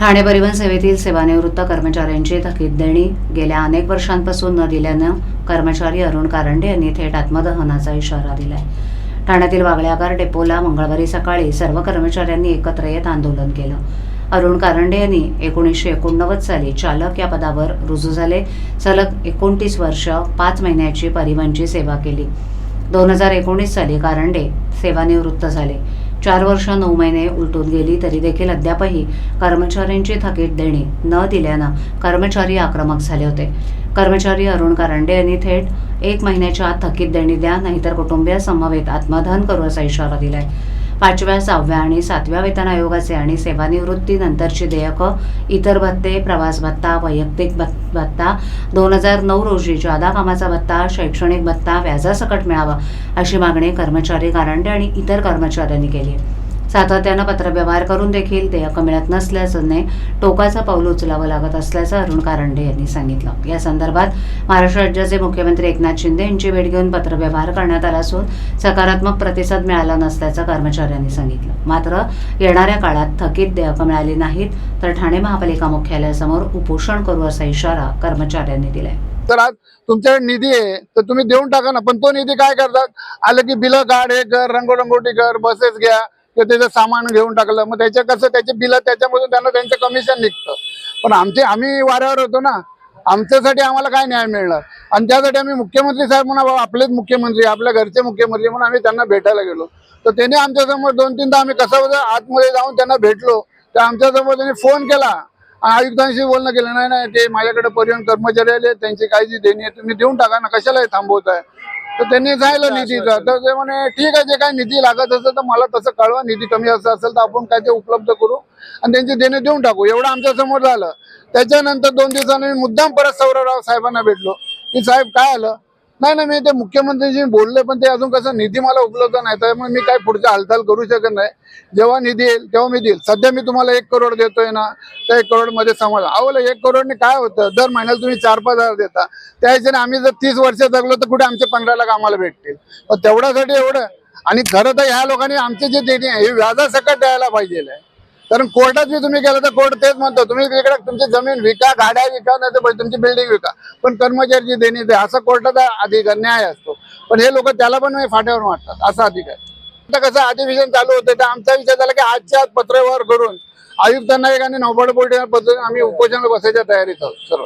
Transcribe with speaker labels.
Speaker 1: ठाणे परिवहन सेवेतील सेवानिवृत्त कर्मचाऱ्यांची थकीत देणी गेल्या अनेक वर्षांपासून न दिल्यानं कर्मचारी अरुण कारंडे यांनी थेट आत्मदहनाचा इशारा दिलाय. ठाण्यातील वागळ्याकार डेपोला मंगळवारी सकाळी सर्व कर्मचाऱ्यांनी एकत्र येत आंदोलन केलं. अरुण कारंडे यांनी एकोणीसशे एकोणनव्वद साली चालक या पदावर रुजू झाले. सलग एकोणतीस वर्ष पाच महिन्याची परिवहनची सेवा केली. दोन हजार एकोणीस साली कारंडे सेवानिवृत्त झाले. चार वर्ष नऊ महिने उलटून गेली तरी देखील अद्यापही कर्मचाऱ्यांची थकीत देणी न दिल्यानं कर्मचारी आक्रमक झाले होते. कर्मचारी अरुण कारंडे यांनी थेट एक महिन्याच्या आत थकीत देणी द्या नाहीतर कुटुंबीय समवेत आत्मदहन करू असा इशारा दिलाय. पाचव्या सहाव्या आणि सातव्या वेतन आयोगाचे आणि सेवानिवृत्तीनंतरची देयकं इतर भत्ते प्रवास भत्ता वैयक्तिक भत्ता दोन हजार नऊ रोजी जादा कामाचा भत्ता शैक्षणिक भत्ता व्याजासकट मिळावा अशी मागणी कर्मचारी कारंडे आणि इतर कर्मचाऱ्यांनी केली सातत्यानं पत्रव्यवहार करून देखील देयकं मिळत नसल्याने टोकाचं पाऊल उचलावं लागत असल्याचं अरुण कारंडे यांनी सांगितलं. या संदर्भात महाराष्ट्र राज्याचे मुख्यमंत्री एकनाथ शिंदे यांची भेट घेऊन पत्रव्यवहार करण्यात आला असून सकारात्मक प्रतिसाद मिळाला नसल्याचं कर्मचाऱ्यांनी सांगितलं. मात्र येणाऱ्या काळात थकीत देयकं मिळाली नाहीत तर ठाणे महापालिका मुख्यालयासमोर उपोषण करू असा इशारा कर्मचाऱ्यांनी दिलाय.
Speaker 2: तर आज तुमच्याकडे निधी आहे तर तुम्ही देऊन टाका ना पण तो निधी काय करतात? आलं की बिलं काढ हे कर रंगोरंगोटी कर बसेस घ्या तर त्याचं सामान घेऊन टाकलं. मग त्याच्या कसं त्याचे बिल त्याच्यामधून त्यांना त्यांचं कमिशन निघतं. पण आमचे आम्ही वाऱ्यावर होतो ना आमच्यासाठी आम्हाला काय न्याय मिळणार? आणि त्यासाठी आम्ही मुख्यमंत्री साहेब म्हणा बाबा आपलेच मुख्यमंत्री आपल्या घरचे मुख्यमंत्री म्हणून आम्ही त्यांना भेटायला गेलो. तर त्याने आमच्यासमोर दोन तीनदा आम्ही कसं आतमध्ये जाऊन त्यांना भेटलो. तर आमच्यासमोर त्यांनी फोन केला. आयुक्तांशी बोलणं केलं. नाही नाही ते माझ्याकडे परिवहन कर्मचारी आले त्यांची काळजी देणे देणी आहे तुम्ही देऊन टाका ना कशाला हे आहे तर त्यांनी सांगितलं निधीचं तर ते म्हणे ठीक आहे जे काही निधी लागत असेल तर मला तसं कळवा निधी कमी असं असेल तर आपण काय ते उपलब्ध करू आणि त्यांची देणे देऊन टाकू. एवढं आमच्यासमोर झालं. त्याच्यानंतर दोन दिवसांनी मुद्दाम परत सौरवराव साहेबांना भेटलो. की साहेब काय आलं? नाही नाही मी ते मुख्यमंत्रीजी बोलले पण ते अजून कसं निधी मला उपलब्ध नाही. त्यामुळे मी काय पुढच्या हालचाल करू शकत नाही. जेव्हा निधी येईल तेव्हा मी देईल. सध्या मी तुम्हाला एक करोड देतोय ना त्या एक करोडमध्ये समज आवलं एक करोडने काय होतं? दर महिन्याला तुम्ही चार पाच हजार देता. त्या हिशोबाने आम्ही जर तीस वर्ष जगलो तर कुठे आमचे पंधरा लाख आम्हाला भेटतील? तेवढ्यासाठी एवढं. आणि खरं तर ह्या लोकांनी आमचे जे देणे आहे हे व्याजासकट द्यायला पाहिजे कारण कोर्टात बी तुम्ही गेला तर कोर्ट तेच म्हणतो तुम्ही तिकडे तुमची जमीन विका गाड्या विका नाही तर तुमची बिल्डिंग विका. पण कर्मचारी देणी दे असा कोर्टाचा अधिकार न्याय असतो. पण हे लोक त्याला पण म्हणजे फाट्यावर मारतात असा अधिकार आता कसं अधिवेशन चालू होतं तर आमचा विचार झाला की आजच्या आज पत्रव्यवहार करून आयुक्तांना एक आणि नौबड पद्धतीने आम्ही उपोषणाला बसायच्या तयारीत आहोत सर्व